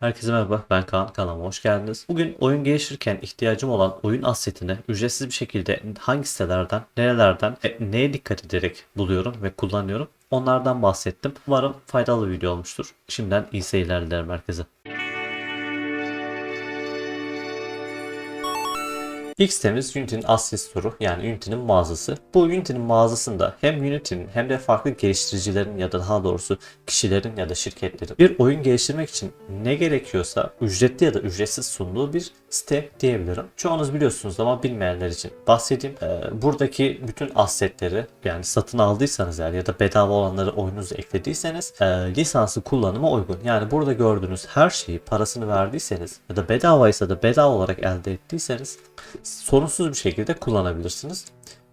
Herkese merhaba, ben Kaan. Kanalıma hoş geldiniz. Bugün oyun geliştirirken ihtiyacım olan oyun assetini ücretsiz bir şekilde hangi sitelerden, nerelerden, ve neye dikkat ederek buluyorum ve kullanıyorum onlardan bahsettim. Umarım faydalı bir video olmuştur. Şimdiden iyi seyirler dilerim herkese. İlk sitemiz Unity'nin Asset Store'u yani Unity'nin mağazası. Bu Unity'nin mağazasında hem Unity'nin hem de farklı geliştiricilerin ya da daha doğrusu kişilerin ya da şirketlerin bir oyun geliştirmek için ne gerekiyorsa ücretli ya da ücretsiz sunduğu bir site diyebilirim. Çoğunuz biliyorsunuz ama bilmeyenler için bahsedeyim. Ee, buradaki bütün assetleri yani satın aldıysanız eğer ya da bedava olanları oyununuza eklediyseniz e, lisansı kullanıma uygun. Yani burada gördüğünüz her şeyi parasını verdiyseniz ya da bedavaysa da bedava olarak elde ettiyseniz sorunsuz bir şekilde kullanabilirsiniz.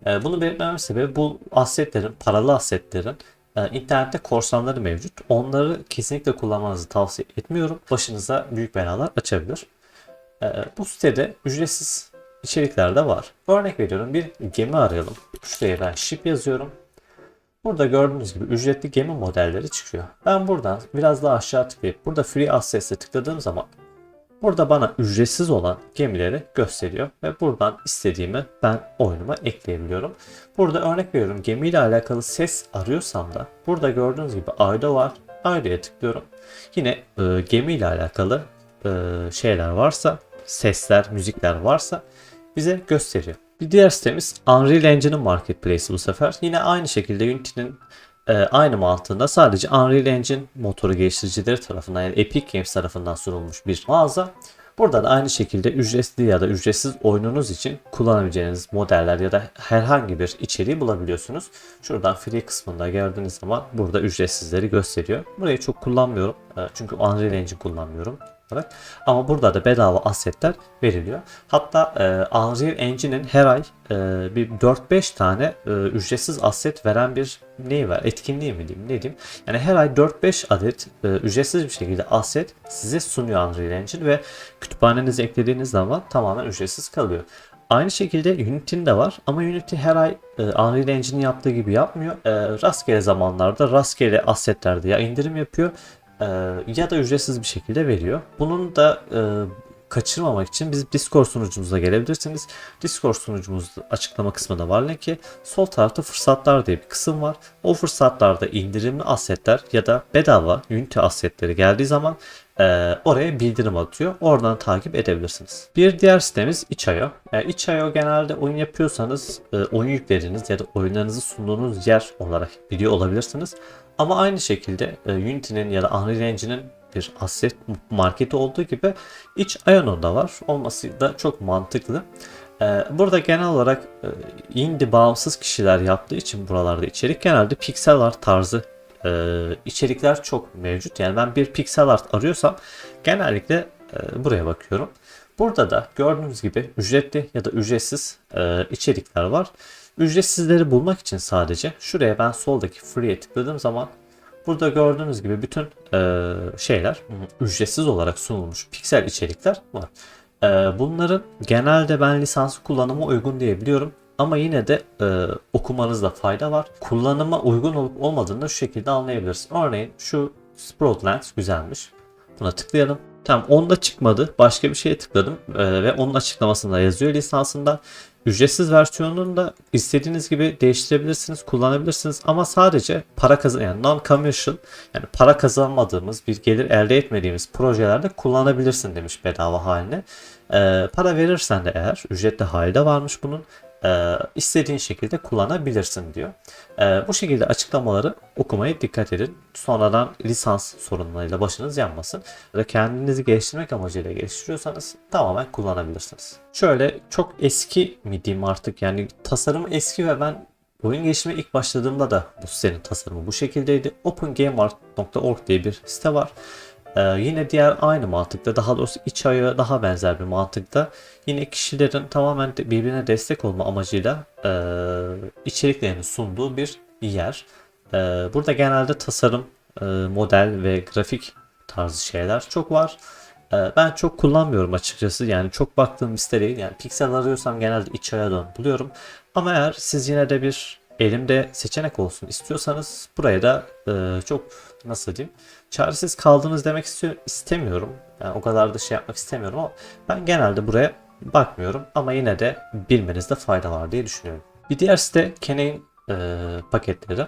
Ee, Bunu belirtmemin sebebi bu assetlerin, paralı assetlerin e, internette korsanları mevcut. Onları kesinlikle kullanmanızı tavsiye etmiyorum. Başınıza büyük belalar açabilir. Ee, Bu sitede ücretsiz içerikler de var. Örnek veriyorum bir gemi arayalım. Şuraya ben ship yazıyorum. Burada gördüğünüz gibi ücretli gemi modelleri çıkıyor. Ben buradan biraz daha aşağı tıklayıp burada free access'e tıkladığım zaman Burada bana ücretsiz olan gemileri gösteriyor ve buradan istediğimi ben oyunuma ekleyebiliyorum. Burada örnek veriyorum gemiyle alakalı ses arıyorsam da burada gördüğünüz gibi ayda var. Ayda'ya tıklıyorum. Yine e, gemiyle alakalı e, şeyler varsa, sesler, müzikler varsa bize gösteriyor. Bir diğer sitemiz Unreal Engine'in marketplace'i bu sefer. Yine aynı şekilde Unity'nin e, aynı mantığında sadece Unreal Engine motoru geliştiricileri tarafından yani Epic Games tarafından sunulmuş bir mağaza. Burada da aynı şekilde ücretli ya da ücretsiz oyununuz için kullanabileceğiniz modeller ya da herhangi bir içeriği bulabiliyorsunuz. Şuradan free kısmında gördüğünüz zaman burada ücretsizleri gösteriyor. Burayı çok kullanmıyorum e, çünkü Unreal Engine kullanmıyorum olarak. Ama burada da bedava assetler veriliyor. Hatta e, Unreal Engine'in her ay e, bir 4-5 tane e, ücretsiz asset veren bir neyi var? Etkinliği mi diyeyim? Ne diyeyim? Yani her ay 4-5 adet e, ücretsiz bir şekilde asset size sunuyor Unreal Engine ve kütüphanenize eklediğiniz zaman tamamen ücretsiz kalıyor. Aynı şekilde Unity'nin de var ama Unity her ay e, Unreal Engine'in yaptığı gibi yapmıyor. E, rastgele zamanlarda rastgele assetlerde ya indirim yapıyor e, ya da ücretsiz bir şekilde veriyor. Bunun da e, kaçırmamak için bizim Discord sunucumuza gelebilirsiniz. Discord sunucumuz açıklama kısmında var linki. Sol tarafta fırsatlar diye bir kısım var. O fırsatlarda indirimli assetler ya da bedava Unity assetleri geldiği zaman e, oraya bildirim atıyor. Oradan takip edebilirsiniz. Bir diğer sitemiz itch.io. E, itch.io genelde oyun yapıyorsanız e, oyun yüklediğiniz ya da oyunlarınızı sunduğunuz yer olarak biliyor olabilirsiniz. Ama aynı şekilde e, Unity'nin ya da Unreal Engine'in bir asset marketi olduğu gibi itch.io'nun da var. Olması da çok mantıklı. E, Burada genel olarak e, indie bağımsız kişiler yaptığı için buralarda içerik genelde pixel art tarzı içerikler çok mevcut. Yani ben bir pixel art arıyorsam genellikle buraya bakıyorum. Burada da gördüğünüz gibi ücretli ya da ücretsiz içerikler var. Ücretsizleri bulmak için sadece şuraya ben soldaki free'ye tıkladığım zaman burada gördüğünüz gibi bütün e, şeyler ücretsiz olarak sunulmuş piksel içerikler var. E, bunların genelde ben lisansı kullanıma uygun diye biliyorum. Ama yine de e, okumanızda fayda var. Kullanıma uygun olup olmadığını şu şekilde anlayabiliriz. Örneğin şu Sproutlands güzelmiş. Buna tıklayalım. Tamam onda çıkmadı. Başka bir şeye tıkladım e, ve onun açıklamasında yazıyor lisansında. Ücretsiz versiyonunu da istediğiniz gibi değiştirebilirsiniz, kullanabilirsiniz ama sadece para kazan yani non-commercial yani para kazanmadığımız bir gelir elde etmediğimiz projelerde kullanabilirsin demiş bedava haline. Ee, para verirsen de eğer ücretli halde varmış bunun e, istediğin şekilde kullanabilirsin diyor. E, bu şekilde açıklamaları okumaya dikkat edin. Sonradan lisans sorunlarıyla başınız yanmasın. Ve kendinizi geliştirmek amacıyla geliştiriyorsanız tamamen kullanabilirsiniz. Şöyle çok eski mi diyeyim artık yani tasarım eski ve ben Oyun geliştirmeye ilk başladığımda da bu sitenin tasarımı bu şekildeydi. OpenGameArt.org diye bir site var. Ee, yine diğer aynı mantıkta daha doğrusu iç aya daha benzer bir mantıkta yine kişilerin tamamen de birbirine destek olma amacıyla e, içeriklerini sunduğu bir yer. E, burada genelde tasarım, e, model ve grafik tarzı şeyler çok var. E, ben çok kullanmıyorum açıkçası yani çok baktığım liste değil yani piksel arıyorsam genelde iç aya buluyorum. Ama eğer siz yine de bir elimde seçenek olsun istiyorsanız buraya da e, çok nasıl diyeyim çaresiz kaldınız demek istemiyorum. Yani o kadar da şey yapmak istemiyorum ama ben genelde buraya bakmıyorum ama yine de bilmenizde fayda var diye düşünüyorum. Bir diğer site Kenay'in e, paketleri.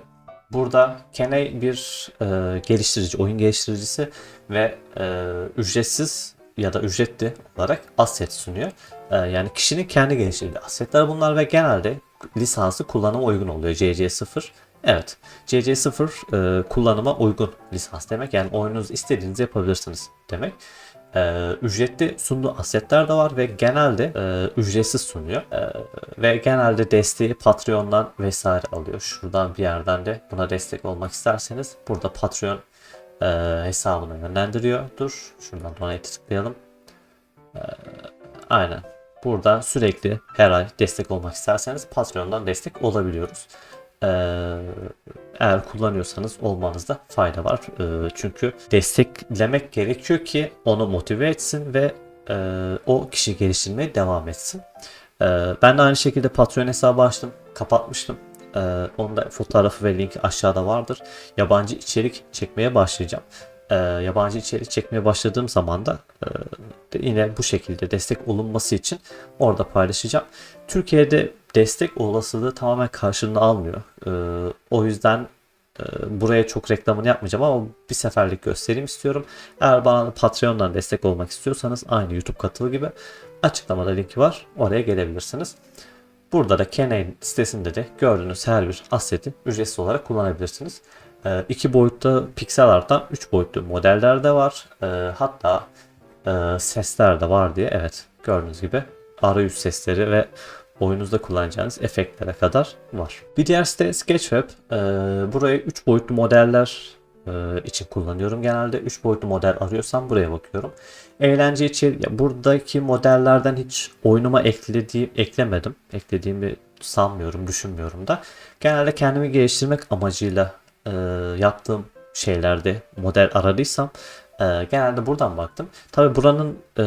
Burada Kenay bir e, geliştirici, oyun geliştiricisi ve e, ücretsiz ya da ücretli olarak asset sunuyor. E, yani kişinin kendi geliştirdiği assetler bunlar ve genelde lisansı kullanıma uygun oluyor. CC0 Evet. CC0 e, kullanıma uygun lisans demek. Yani oyununuzu istediğinizi yapabilirsiniz demek. E, ücretli sunduğu asetler de var ve genelde e, ücretsiz sunuyor. E, ve genelde desteği Patreon'dan vesaire alıyor. Şuradan bir yerden de buna destek olmak isterseniz burada Patreon e, hesabına yönlendiriyor. Dur şuradan donate tıklayalım. E, aynen. Buradan sürekli her ay destek olmak isterseniz Patreon'dan destek olabiliyoruz. Ee, eğer kullanıyorsanız olmanızda fayda var. Ee, çünkü desteklemek gerekiyor ki onu motive etsin ve e, o kişi geliştirmeye devam etsin. Ee, ben de aynı şekilde Patreon hesabı açtım. Kapatmıştım. Ee, onun da fotoğrafı ve linki aşağıda vardır. Yabancı içerik çekmeye başlayacağım. Ee, yabancı içerik çekmeye başladığım zaman da e, yine bu şekilde destek olunması için orada paylaşacağım. Türkiye'de destek olasılığı tamamen karşılığını almıyor. Ee, o yüzden e, buraya çok reklamını yapmayacağım ama bir seferlik göstereyim istiyorum. Eğer bana Patreon'dan destek olmak istiyorsanız aynı YouTube katılı gibi açıklamada linki var. Oraya gelebilirsiniz. Burada da Kenane sitesinde de gördüğünüz her bir asseti ücretsiz olarak kullanabilirsiniz. Ee, iki boyutta piksel arttan 3 boyutlu modeller de var. Ee, hatta e, sesler de var diye evet gördüğünüz gibi arayüz sesleri ve oyunuzda kullanacağınız efektlere kadar var. Bir diğer site Sketchweb. Ee, burayı 3 boyutlu modeller e, için kullanıyorum. Genelde 3 boyutlu model arıyorsam buraya bakıyorum. Eğlence için ya buradaki modellerden hiç oyunuma eklediğim eklemedim. Eklediğimi sanmıyorum, düşünmüyorum da. Genelde kendimi geliştirmek amacıyla e, yaptığım şeylerde model aradıysam e, genelde buradan baktım. Tabi buranın e,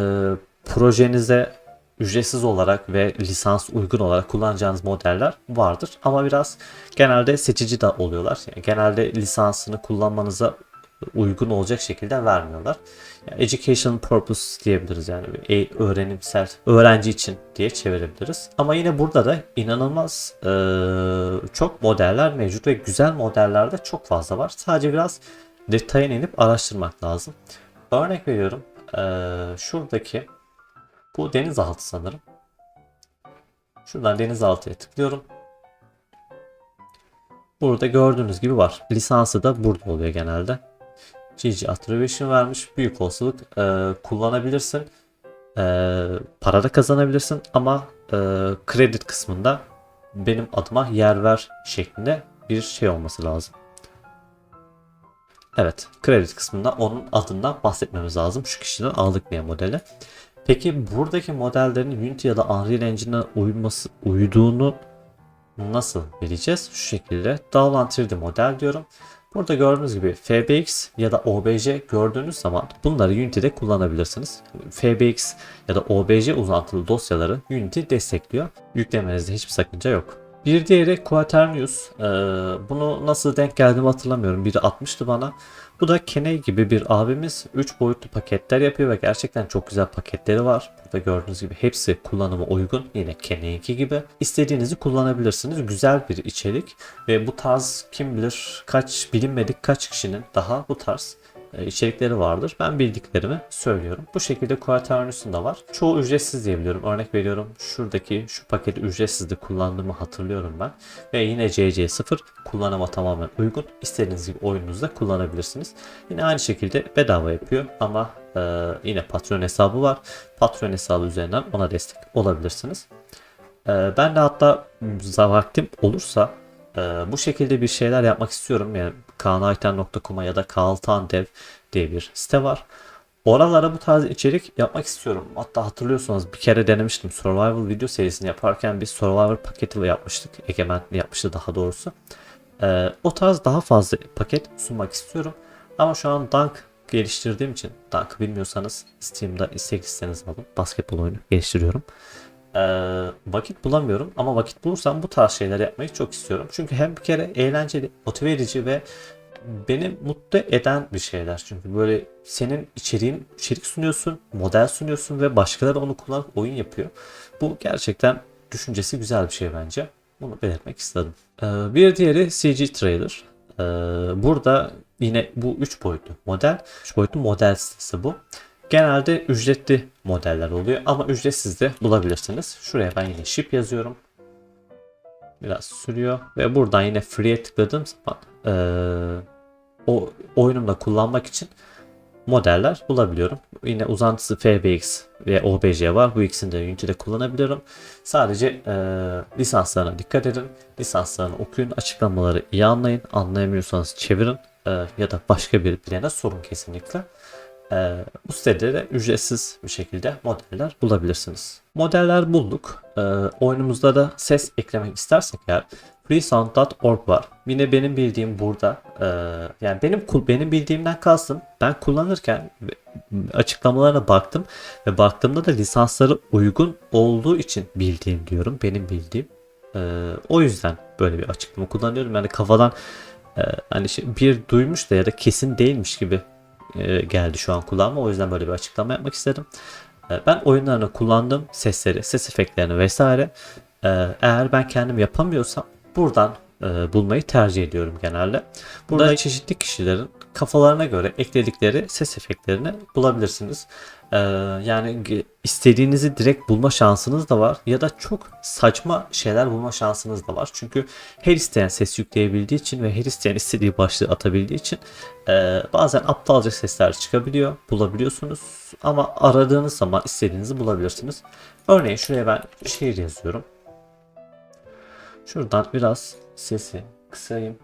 projenize ücretsiz olarak ve lisans uygun olarak kullanacağınız modeller vardır. Ama biraz genelde seçici de oluyorlar. Yani genelde lisansını kullanmanıza uygun olacak şekilde vermiyorlar. Yani education purpose diyebiliriz yani e- öğrenimsel öğrenci için diye çevirebiliriz. Ama yine burada da inanılmaz e, çok modeller mevcut ve güzel modeller de çok fazla var. Sadece biraz detayına inip araştırmak lazım. Örnek veriyorum. E, şuradaki bu denizaltı sanırım. Şuradan denizaltıya tıklıyorum. Burada gördüğünüz gibi var. Lisansı da burada oluyor genelde. GG Attribution vermiş. Büyük olasılık e, kullanabilirsin. E, para da kazanabilirsin ama e, kredi kısmında benim adıma yer ver şeklinde bir şey olması lazım. Evet, kredi kısmında onun adından bahsetmemiz lazım. Şu kişiden aldık diye modeli. Peki buradaki modellerin Unity ya da Unreal Engine'e uyması, uyduğunu nasıl bileceğiz? Şu şekilde Download 3D model diyorum. Burada gördüğünüz gibi FBX ya da OBJ gördüğünüz zaman bunları Unity'de kullanabilirsiniz. FBX ya da OBJ uzantılı dosyaları Unity destekliyor. Yüklemenizde hiçbir sakınca yok. Bir diğeri Quaternius. Ee, bunu nasıl denk geldiğimi hatırlamıyorum. Biri atmıştı bana. Bu da Keney gibi bir abimiz 3 boyutlu paketler yapıyor ve gerçekten çok güzel paketleri var. Burada gördüğünüz gibi hepsi kullanıma uygun. Yine Keney'inki gibi. İstediğinizi kullanabilirsiniz. Güzel bir içerik ve bu tarz kim bilir kaç bilinmedik kaç kişinin daha bu tarz içerikleri vardır. Ben bildiklerimi söylüyorum. Bu şekilde Quaternius'un da var. Çoğu ücretsiz diyebiliyorum. Örnek veriyorum şuradaki şu paketi ücretsiz de kullandığımı hatırlıyorum ben. Ve yine CC0 kullanıma tamamen uygun. İstediğiniz gibi oyununuzda kullanabilirsiniz. Yine aynı şekilde bedava yapıyor ama e, yine Patreon hesabı var. Patreon hesabı üzerinden ona destek olabilirsiniz. E, ben de hatta vaktim olursa e, bu şekilde bir şeyler yapmak istiyorum. Yani kaanayten.com'a ya da kaaltandev diye bir site var. Oralara bu tarz içerik yapmak istiyorum. Hatta hatırlıyorsanız bir kere denemiştim. Survival video serisini yaparken bir Survivor paketi yapmıştık. Egemen yapmıştı daha doğrusu. Ee, o tarz daha fazla paket sunmak istiyorum. Ama şu an Dunk geliştirdiğim için Dunk bilmiyorsanız Steam'da istek listenize alın. Basketbol oyunu geliştiriyorum. Ee, vakit bulamıyorum ama vakit bulursam bu tarz şeyler yapmayı çok istiyorum. Çünkü hem bir kere eğlenceli, motive edici ve beni mutlu eden bir şeyler. Çünkü böyle senin içeriğin içerik sunuyorsun, model sunuyorsun ve başkaları onu kullanıp oyun yapıyor. Bu gerçekten düşüncesi güzel bir şey bence. Bunu belirtmek istedim. Ee, bir diğeri CG Trailer. Ee, burada yine bu 3 boyutlu model. 3 boyutlu model sitesi bu. Genelde ücretli modeller oluyor ama ücretsiz de bulabilirsiniz. Şuraya ben yine ship yazıyorum. Biraz sürüyor ve buradan yine free'ye tıkladığım zaman eee, o oyunumda kullanmak için modeller bulabiliyorum. Yine uzantısı FBX ve OBJ var. Bu ikisini de Unity'de kullanabiliyorum. Sadece eee, lisanslarına dikkat edin. Lisanslarını okuyun. Açıklamaları iyi anlayın. Anlayamıyorsanız çevirin. Eee, ya da başka bir bilene sorun kesinlikle. Ee, bu sitede de ücretsiz bir şekilde modeller bulabilirsiniz. Modeller bulduk. Ee, oyunumuzda da ses eklemek istersek eğer freesound.org var. Yine benim bildiğim burada. ee, yani benim benim bildiğimden kalsın. Ben kullanırken açıklamalarına baktım ve baktığımda da lisansları uygun olduğu için bildiğim diyorum. Benim bildiğim. Ee, o yüzden böyle bir açıklama kullanıyorum. Yani kafadan e, hani şey, bir duymuş da ya da kesin değilmiş gibi e, geldi şu an kulağıma. O yüzden böyle bir açıklama yapmak istedim. E, Ben oyunlarını kullandığım sesleri, ses efektlerini vesaire e, eğer ben kendim yapamıyorsam buradan e, bulmayı tercih ediyorum genelde. Burada çeşitli kişilerin kafalarına göre ekledikleri ses efektlerini bulabilirsiniz. E, Yani istediğinizi direkt bulma şansınız da var ya da çok saçma şeyler bulma şansınız da var. Çünkü her isteyen ses yükleyebildiği için ve her isteyen istediği başlığı atabildiği için ee, bazen aptalca sesler çıkabiliyor, bulabiliyorsunuz ama aradığınız zaman istediğinizi bulabilirsiniz. Örneğin şuraya ben şiir yazıyorum. Şuradan biraz sesi kısayım.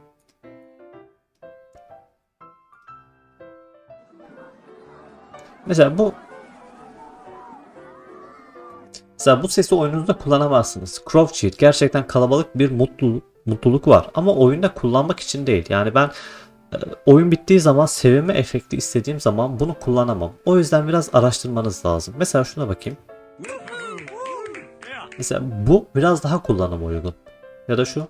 Mesela bu Mesela bu sesi oyununuzda kullanamazsınız. Crow Cheat gerçekten kalabalık bir mutluluk, mutluluk var ama oyunda kullanmak için değil. Yani ben e, oyun bittiği zaman sevinme efekti istediğim zaman bunu kullanamam. O yüzden biraz araştırmanız lazım. Mesela şuna bakayım. Mesela bu biraz daha kullanıma uygun. Ya da şu.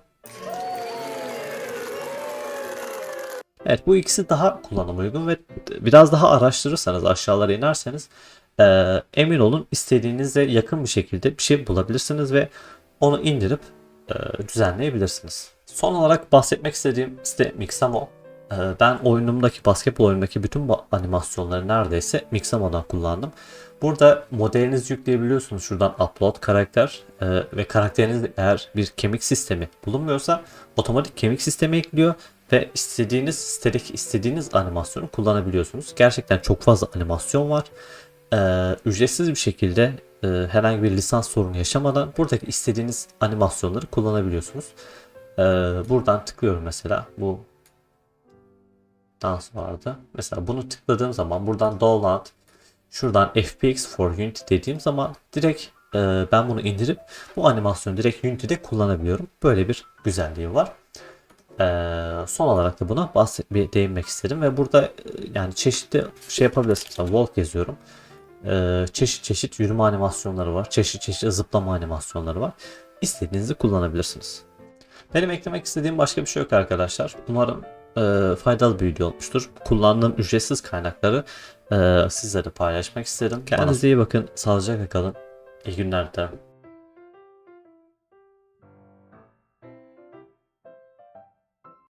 Evet bu ikisi daha kullanıma uygun ve biraz daha araştırırsanız aşağılara inerseniz e, emin olun istediğinize yakın bir şekilde bir şey bulabilirsiniz ve onu indirip e, düzenleyebilirsiniz. Son olarak bahsetmek istediğim site Mixamo. E, ben oyunumdaki basketbol oyunundaki bütün animasyonları neredeyse Mixamo'dan kullandım. Burada modelinizi yükleyebiliyorsunuz şuradan upload karakter e, ve karakterinizde eğer bir kemik sistemi bulunmuyorsa otomatik kemik sistemi ekliyor ve istediğiniz sitedeki istediğiniz animasyonu kullanabiliyorsunuz. Gerçekten çok fazla animasyon var. Ee, ücretsiz bir şekilde e, herhangi bir lisans sorunu yaşamadan buradaki istediğiniz animasyonları kullanabiliyorsunuz. Ee, buradan tıklıyorum mesela bu dans vardı. Mesela bunu tıkladığım zaman buradan download şuradan FPX for Unity dediğim zaman direkt e, ben bunu indirip bu animasyonu direkt Unity'de kullanabiliyorum. Böyle bir güzelliği var. Ee, son olarak da buna bahset bir değinmek istedim ve burada e, yani çeşitli şey yapabilirsiniz. Mesela walk yazıyorum. Ee, çeşit çeşit yürüme animasyonları var. Çeşit çeşit zıplama animasyonları var. İstediğinizi kullanabilirsiniz. Benim eklemek istediğim başka bir şey yok arkadaşlar. Umarım e, faydalı bir video olmuştur. Kullandığım ücretsiz kaynakları e, sizlere paylaşmak istedim. Kendinize iyi bakın. Sağlıcakla kalın. İyi günler dilerim.